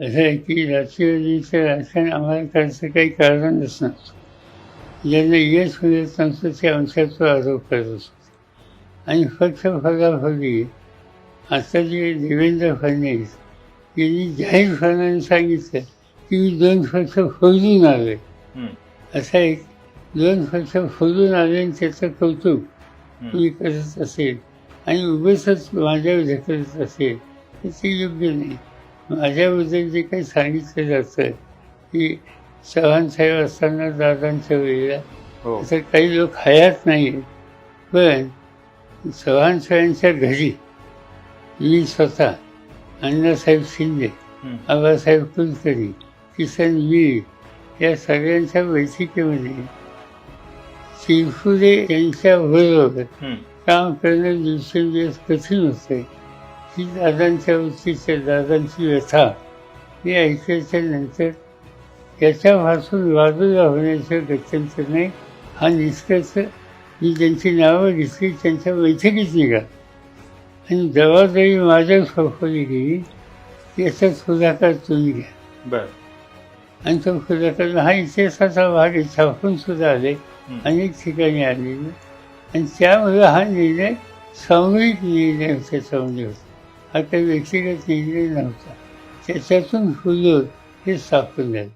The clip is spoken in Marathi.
असं आहे की राष्ट्रवादीचं राजकारण आम्हाला करायचं काही कारण नसणार ज्यांना यश नसतं ते आमच्यावर आरोप करत असतो आणि फक्त फलाफली आता जे देवेंद्र फडणवीस यांनी जाहीरपणाने सांगितलं की मी दोन पक्ष फोडून हम्म. असा एक दोन पक्ष फोडून आले आणि त्याचं कौतुक. मी करत असेल आणि उभेच माझ्यावर ढकलत असेल तर ते योग्य नाही माझ्याबद्दल जे काही सांगितलं जातं की चव्हाण साहेब असताना दादांच्या वेळेला हो असं काही लोक हयात नाही पण चव्हाण साहेबांच्या घरी मी स्वतः अण्णासाहेब शिंदे. आबासाहेब कुलकर्णी किसन वीर या सगळ्यांच्या बैठकीमध्ये चिरफुले यांच्याबरोबर. काम करणं दिवसेंदिवस कठीण होतंय ही दादांच्या वृत्तीच्या दादांची व्यथा. मी ऐकायच्या नंतर याच्यापासून बाजूला होण्याचं गत्यंतर नाही. हा निष्कर्ष मी ज्यांची नावं घेतली त्यांच्या बैठकीत निघा आणि जबाबदारी माझ्यावर सोपवली गेली याचा पुढाकार तुम्ही घ्या. बर. आणि तो पुढाकार हा इतिहासाचा भाग छापून सुद्धा आले. अनेक ठिकाणी आलेले. आणि त्यामुळे हा निर्णय सामूहिक निर्णय त्याच्यामध्ये होता. हा काही व्यक्तिगत निर्णय नव्हता. त्याच्यातून हुजूर हे स्थापन झालं